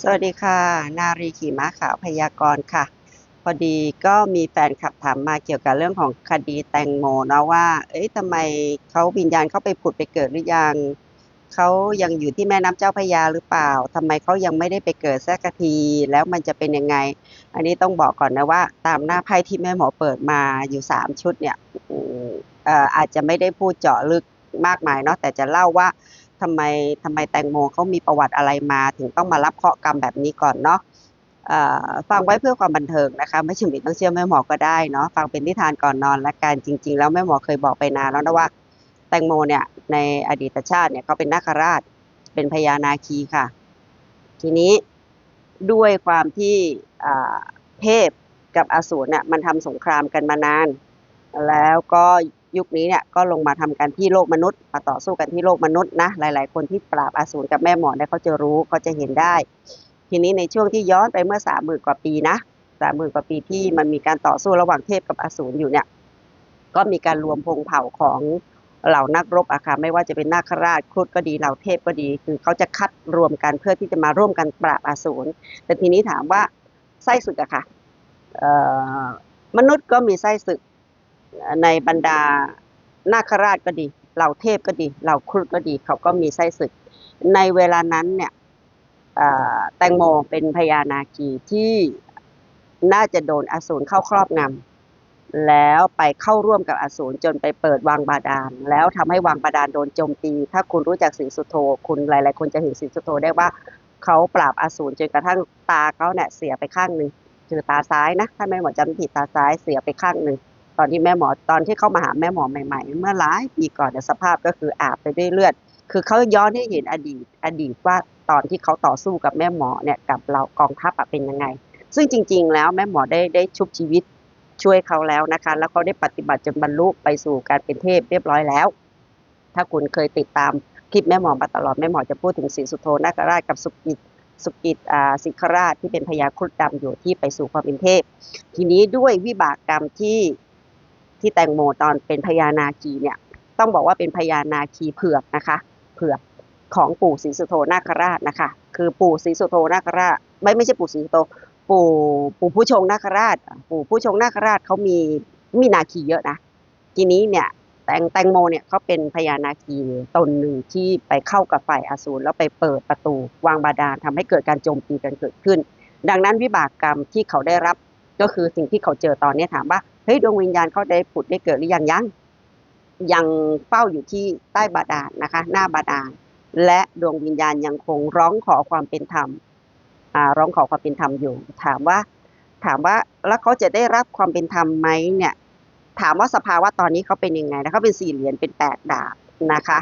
สวัสดีค่ะ นารีขี่ม้าขาวพยากรณ์ค่ะ พอดีก็มีแฟนคลับถามมาเกี่ยวกับเรื่องของคดีแตงโมนะว่า เอ้ยทำไมเขาวิญญาณเขาไปผุดไปเกิดหรือยังเขายังอยู่ที่แม่น้ำเจ้าพระยาหรือเปล่าทำไมเขายังไม่ได้ไปเกิดสักทีแล้วมันจะเป็นยังไง อันนี้ต้องบอกก่อนนะว่า ตามหน้าไพ่ที่แม่หมอเปิดมาอยู่สามชุดเนี่ยอออาจจะไม่ได้พูดเจาะลึกมากมายเนาะแต่จะเล่าว่า ทำไมทำไมแตงโมเขามีประวัติอะไรมา ถึงต้องมารับเคราะห์กรรมแบบนี้ก่อนเนาะฟังไว้เพื่อความบันเทิงนะคะ ไม่จำเป็นต้องเชื่อแม่หมอก็ได้เนาะฟังเป็นนิทานก่อนนอนละกันจริง ๆ แล้วแม่หมอเคยบอกไปนานแล้วนะว่า แตงโมเนี่ยในอดีตชาติเนี่ยเขาเป็นนาคราชเป็นพญานาคีค่ะ ทีนี้ด้วยความที่เทพกับอสูรเนี่ยมันทำสงครามกันมานาน แล้วก็ ยุคนี้เนี่ยก็ลงมาทำกันที่โลกมนุษย์มาต่อสู้กันที่โลกมนุษย์นะหลาย ๆ คนที่ปราบอสูรกับแม่หมอเนี่ยเขาจะรู้เขาจะเห็นได้ ทีนี้ในช่วงที่ย้อนไปเมื่อสามหมื่นกว่าปีนะสามหมื่นกว่าปีที่มันมีการต่อสู้ระหว่างเทพกับอสูรอยู่เนี่ยก็มีการรวมพงเผ่าของเหล่านักรบอะค่ะไม่ว่าจะเป็นนาคราชครุฑก็ดีเหล่าเทพก็ดี คือเขาจะคัดรวมกันเพื่อที่จะมาร่วมกันปราบอสูรแต่ทีนี้ถามว่าไส้ศึกอะค่ะมนุษย์ก็มีไส้ศึก ในบรรดานาคราชก็ดี เหล่าเทพก็ดี เหล่าครุฑก็ดี เขาก็มีไส้ศึก ในเวลานั้นเนี่ยแตงโมเป็นพญานาคีที่น่าจะโดนอสูรเข้าครอบงำแล้วไปเข้าร่วมกับอสูรจนไปเปิดวังบาดาล แล้วทำให้วังบาดาลโดนโจมตี ถ้าคุณรู้จักสีสุโธคุณหลาย ๆ คนจะเห็นสีสุโธได้ว่าเขาปราบอสูรจนกระทั่งตาเขาเนี่ยเสียไปข้างหนึ่งคือตาซ้ายนะถ้าแม่หมอจำผิดตาซ้ายเสียไปข้างหนึ่ง ตอนที่แม่หมอตอนที่เข้ามาหาแม่หมอใหม่ๆ เมื่อหลายปีก่อนเนี่ยสภาพก็คืออาบไปด้วยเลือด คือเขาย้อนให้เห็นอดีตอดีตว่าตอนที่เขาต่อสู้กับแม่หมอเนี่ยกับเรากองทัพเป็นยังไง ซึ่งจริง ๆ แล้วแม่หมอได้ได้ชุบชีวิตช่วยเขาแล้วนะคะ แล้วเขาได้ปฏิบัติจนบรรลุไปสู่การเป็นเทพเรียบร้อยแล้ว ถ้าคุณเคยติดตามคลิปแม่หมอมาตลอดแม่หมอจะพูดถึงศรีสุโธนาคราชกับสุกิตสุกิตอ่าสิคราชที่เป็นพญาครุฑดำอยู่ที่ไปสู่ความเป็นเทพ ทีนี้ด้วยวิบากกรรมที่ ที่แตงโมตอนเป็นพญานาคีเนี่ยต้องบอกว่าเป็นพญานาคีเผือกนะคะเผือกของปู่ศรีสุโธนาคราชนะคะคือปู่ศรีสุโธนาคราชไม่ไม่ใช่ปู่ศรีสุโธปู่ปู่ผู้ชงนาคราช ปู่ผู้ชงนาคราชเขามีมีนาคีเยอะนะทีนี้เนี่ยแตงแตงโมเนี่ยเขาเป็นพญานาคีตนหนึ่งที่ไปเข้ากับฝ่ายอสูรแล้วไปเปิดประตูวางบาดาลทำให้เกิดการโจมตีกันเกิดขึ้น ดังนั้นวิบากกรรมที่เขาได้รับก็คือสิ่งที่เขาเจอตอนนี้ถามว่า เฮ้ยดวงวิญญาณเขาได้ผุดได้เกิดหรือยังยังยังเฝ้าอยู่ที่ใต้บาดาลนะคะ หน้าบาดาลและดวงวิญญาณยังคงร้องขอความเป็นธรรมอ่าร้องขอความเป็นธรรมอยู่ ถามว่าถามว่าแล้วเขาจะได้รับความเป็นธรรมไหมเนี่ยถามว่าสภาวะตอนนี้เขาเป็นยังไงนะเขาเป็นสี่เหรียญเป็นแปดดาบนะคะ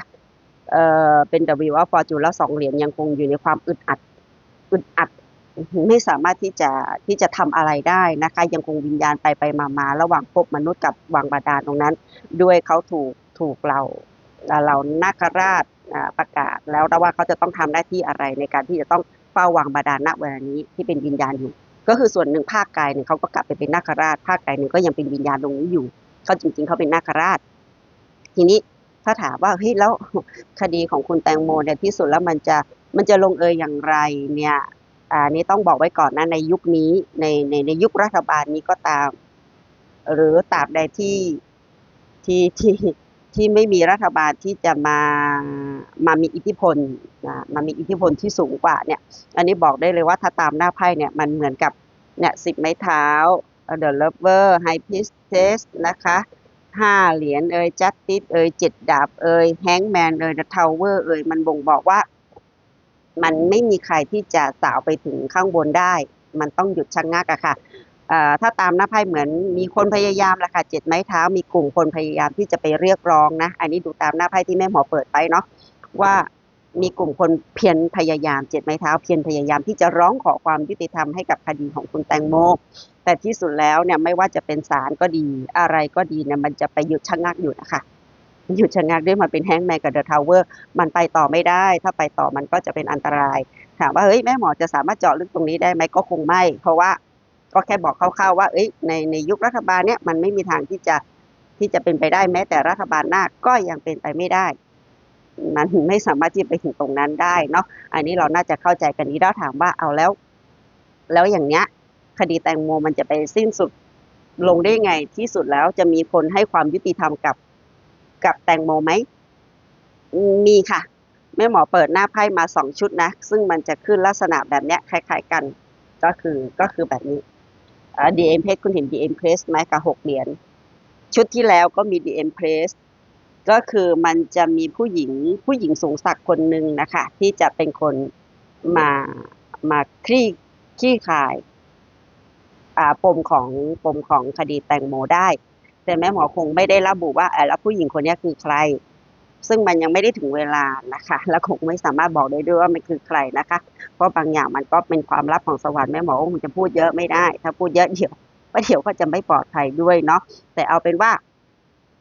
เอ่อเป็น W of Fortune แล้วสองเหรียญยังคงอยู่ในความอึดอัดอึดอัด ไม่สามารถที่จะที่จะทำอะไรได้นะคะ ยังคงวิญญาณไปไปมามาระหว่างภพมนุษย์กับวังบาดาลตรงนั้น ด้วยเขาถูกถูกเราเรานาคราชประกาศแล้วว่าเขาจะต้องทำหน้าที่อะไรในการที่จะต้องเฝ้าวังบาดาลณเวลานี้ที่เป็นวิญญาณอยู่ ก็คือส่วนหนึ่งภาคกายเนี่ยเขาก็กลับไปเป็นนาคราช ภาคกายหนึ่งก็ยังเป็นวิญญาณตรงนี้อยู่เขาจริง ๆเขาเป็นนาคราช ทีนี้ถ้าถามว่าเฮ้ยแล้วคดีของคุณแตงโมเนี่ยที่สุดแล้วมันจะมันจะลงเอยอย่างไรเนี่ย อ่านี่ต้องบอกไว้ก่อนนะในยุคนี้ในในในยุครัฐบาลนี้ก็ตาม หรือตราบใดที่ที่ที่ที่ไม่มีรัฐบาลที่จะมามามีอิทธิพลนะมามีอิทธิพลที่สูงกว่าเนี่ย อันนี้บอกได้เลยว่าถ้าตามหน้าไพ่เนี่ยมันเหมือนกับเนี่ยสิบไม้เท้า The Lover High Priestess นะคะห้าเหรียญเอ่ย Justice เอ่ยเจ็ดดาบเอ่ย Hangman เอ่ย The Tower เอ่ยมันบ่งบอกว่า มันไม่มีใครที่จะสาวไปถึงข้างบนได้ มันต้องหยุดชะงงักอะค่ะถ้าตามหน้าไพ่เหมือนมีคนพยายามละค่ะเจ็ดไม้เท้ามีกลุ่มคนพยายามที่จะไปเรียกร้องนะอันนี้ดูตามหน้าไพ่ที่แม่หมอเปิดไปเนาะว่ามีกลุ่มคนเพียรพยายามเจ็ดไม้เท้าเพียรพยายามที่จะร้องขอความยุติธรรมให้กับคดีของคุณแตงโมแต่ที่สุดแล้วเนี่ยไม่ว่าจะเป็นศาลก็ดีอะไรก็ดีเนี่ยมันจะไปหยุดชะงักอยู่นะคะ หยุดชะงักด้วยมันเป็นแฮงแมนกับเดอะทาวเวอร์มันไปต่อไม่ได้ ถ้าไปต่อมันก็จะเป็นอันตราย ถามว่าเฮ้ยแม่หมอจะสามารถเจาะลึกตรงนี้ได้ไหมก็คงไม่ เพราะว่าก็แค่บอกคร่าวๆว่าเอ้ยในในยุครัฐบาลเนี่ยมันไม่มีทางที่จะที่จะเป็นไปได้แม้แต่รัฐบาลหน้าก็ยังเป็นไปไม่ได้มันไม่สามารถที่จะไปถึงตรงนั้นได้เนาะอันนี้เราน่าจะเข้าใจกันนี้แล้วถามว่าเอาแล้ว แล้วอย่างเนี้ย คดีแตงโมมันจะไปสิ้นสุดลงได้ไงที่สุดแล้วจะมีคนให้ความยุติธรรมกับ กับแตงโมไหม มีค่ะ แม่หมอเปิดหน้าไพ่มาสองชุดนะ ซึ่งมันจะขึ้นลักษณะแบบเนี้ยคล้าย ๆกัน ก็คือก็คือแบบนี้ดีเอ็มเพสคุณเห็นดีเอ็มเพสไหมกับหกเหรียญ ชุดที่แล้วก็มีดีเอ็มเพสก็คือมันจะมีผู้หญิงผู้หญิงสูงศักคนหนึ่งนะคะ ที่จะเป็นคนมามาคลี่คลี่คลายปมของปมของคดีแตงโมได้ แต่แม่หมอคงไม่ได้ระบุว่าแล้วผู้หญิงคนนี้คือใคร ซึ่งมันยังไม่ได้ถึงเวลานะคะ แล้วคงไม่สามารถบอกได้ด้วยว่ามันคือใครนะคะ เพราะบางอย่างมันก็เป็นความลับของสวรรค์แม่หมอคงจะพูดเยอะไม่ได้ ถ้าพูดเยอะเดี๋ยวว่าเดี๋ยวก็จะไม่ปลอดภัยด้วยเนาะแต่เอาเป็นว่า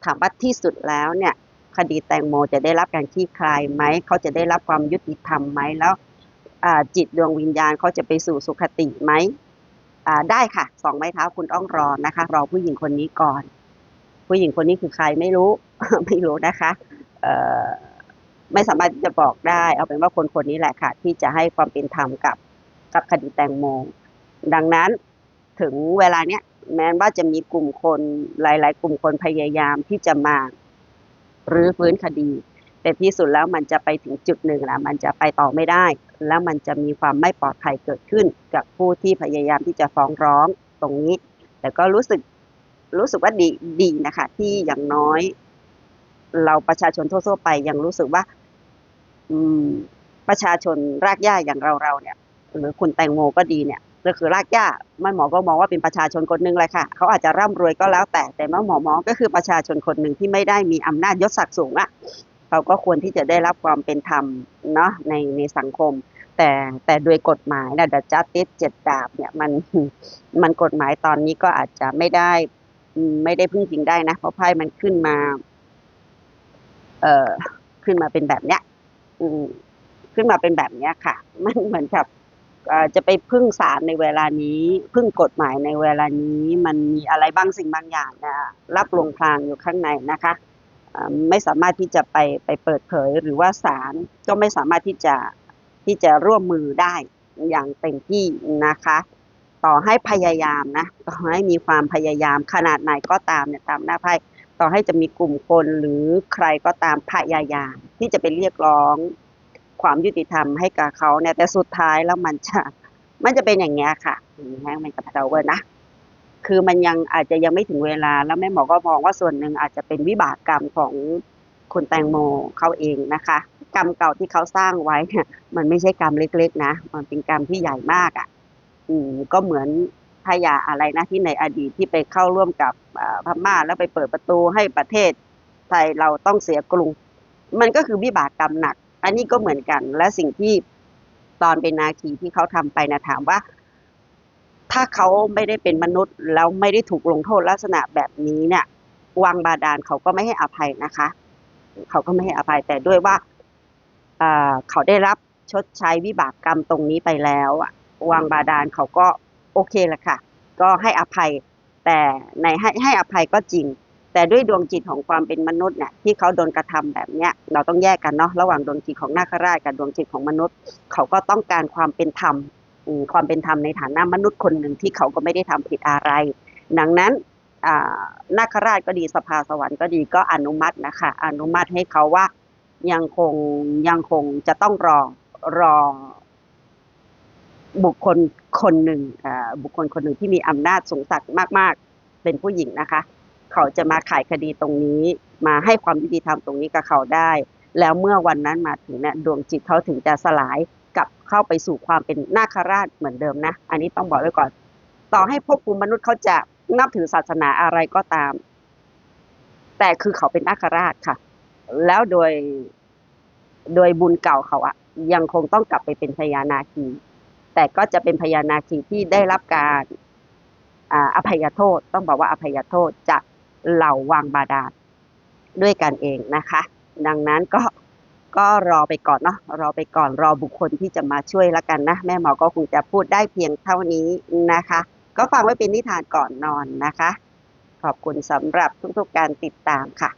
ถามว่าที่สุดแล้วเนี่ย คดีแตงโมจะได้รับการคลี่คลายไหมเขาจะได้รับความยุติธรรมไหมแล้วจิตดวงวิญญาณเขาจะไปสู่สุคติไหมได้ค่ะสองไม้เท้าคุณต้องรอนะคะ รอผู้หญิงคนนี้ก่อน ผู้หญิงคนนี้คือใครไม่รู้ ไม่รู้นะคะเออไม่สามารถจะบอกได้ เอาเป็นว่าคนคนนี้แหละค่ะ ที่จะให้ความเป็นธรรมกับกับคดีแตงโมดังนั้นถึงเวลาเนี้ยแม้ว่าจะมีกลุ่มคนหลาย ๆ กลุ่มคนพยายามที่จะมารื้อฟื้นคดี แต่ที่สุดแล้วมันจะไปถึงจุดหนึ่งแล้วมันจะไปต่อไม่ได้ แล้วมันจะมีความไม่ปลอดภัยเกิดขึ้นกับผู้ที่พยายามที่จะฟ้องร้องตรงนี้ แต่ก็รู้สึก รู้สึกว่าดีดีนะคะ ที่อย่างน้อย เราประชาชนทั่วๆไปยังรู้สึกว่า อืม ประชาชนรากหญ้าอย่างเราเราเนี่ย หรือคุณแตงโมก็ดีเนี่ยก็คือรากหญ้าแม่หมอก็มองว่าเป็นประชาชนคนหนึ่งเลยค่ะ เขาอาจจะร่ำรวยก็แล้วแต่แต่แม่หมอมองก็คือประชาชนคนหนึ่งที่ไม่ได้มีอำนาจยศศักดิ์สูงอะเขาก็ควรที่จะได้รับความเป็นธรรมเนาะในในสังคม แต่แต่โดยกฎหมายนะดัจจัติสเจ็ดดาบเนี่ยมันมันกฎหมายตอนนี้ก็อาจจะไม่ได้ ไม่ได้พึ่งพิงได้นะ เพราะไพ่มันขึ้นมา เอ่อ ขึ้นมาเป็นแบบเนี้ย อืม ขึ้นมาเป็นแบบเนี้ยค่ะ มันเหมือนกับจะไปพึ่งศาลในเวลานี้ พึ่งกฎหมายในเวลานี้ มันมีอะไรบางสิ่งบางอย่างนะรับลงพรางอยู่ข้างในนะคะไม่สามารถที่จะไปไปเปิดเผยหรือว่าศาลก็ไม่สามารถที่จะที่จะร่วมมือได้อย่างเต็มที่นะคะ ต่อให้พยายามนะต่อให้มีความพยายามขนาดไหนก็ตามเนี่ยตามหน้าไพ่ต่อให้จะมีกลุ่มคนหรือใครก็ตามพยายาม ที่จะไปเรียกร้อง ความยุติธรรมให้กับเขาเนี่ยแต่สุดท้ายแล้วมันจะมันจะเป็นอย่างเงี้ยค่ะแห้งมันกับเราเวอร์นะคือมันยังอาจจะยังไม่ถึงเวลา แล้วแม่หมอก็มองว่าส่วนหนึ่งอาจจะเป็นวิบากกรรมของคุณแตงโมเขาเองนะคะ กรรมเก่าที่เขาสร้างไว้เนี่ยมันไม่ใช่กรรมเล็ก ๆ นะ มันเป็นกรรมที่ใหญ่มากอะ ก็เหมือนพยาอะไรนะที่ในอดีตที่ไปเข้าร่วมกับพม่าแล้วไปเปิดประตูให้ประเทศไทยเราต้องเสียกรุง มันก็คือวิบากกรรมหนัก อันนี้ก็เหมือนกัน และสิ่งที่ตอนเป็นนาคีที่เขาทำไปนะถามว่า ถ้าเขาไม่ได้เป็นมนุษย์แล้วไม่ได้ถูกลงโทษลักษณะแบบนี้เนี่ย วังบาดาลเขาก็ไม่ให้อภัยนะคะ เขาก็ไม่ให้อภัยแต่ด้วยว่าเขาได้รับชดใช้วิบากกรรมตรงนี้ไปแล้วอะ วังบาดาลเขาก็โอเคแหละค่ะ ก็ให้อภัย แต่ในให้ให้อภัยก็จริง แต่ด้วยดวงจิตของความเป็นมนุษย์เนี่ยที่เขาโดนกระทำแบบเนี้ยเราต้องแยกกันเนาะระหว่างดวงจิตของนาคราชกับดวงจิตของมนุษย์ เขาก็ต้องการความเป็นธรรมความเป็นธรรมในฐานะมนุษย์คนหนึ่งที่เขาก็ไม่ได้ทำผิดอะไร ดังนั้นนาคราชก็ดีสภาสวรรค์ก็ดีก็อนุมัตินะคะอนุมัติให้เขาว่ายังคงยังคงจะต้องรอรอ บุคคลคนหนึ่งบุคคลคนหนึ่งที่มีอำนาจสูงสักมากๆ เป็นผู้หญิงนะคะ เขาจะมาขายคดีตรงนี้ มาให้ความยุติธรรมตรงนี้กับเขาได้ แล้วเมื่อวันนั้นมาถึงเนี่ยดวงจิตเขาถึงจะสลายกลับเข้าไปสู่ความเป็นนาคราชเหมือนเดิมนะ อันนี้ต้องบอกไว้ก่อน ต่อให้ภพภูมิมนุษย์เขาจะนับถือศาสนาอะไรก็ตาม แต่คือเขาเป็นนาคราชค่ะ แล้วโดยโดยบุญเก่าเขาอะยังคงต้องกลับไปเป็นพญานาคี แต่ก็จะเป็นพญานาคีที่ได้รับการอภัยโทษ ต้องบอกว่าอภัยโทษจากเหล่าวางบาดาลด้วยกันเองนะคะ ดังนั้นก็ก็รอไปก่อนเนาะรอไปก่อนรอบุคคลที่จะมาช่วยละกันนะ แม่หมอก็คงจะพูดได้เพียงเท่านี้นะคะ ก็ฟังไว้เป็นนิทานก่อนนอนนะคะ ขอบคุณสำหรับทุกๆการติดตามค่ะ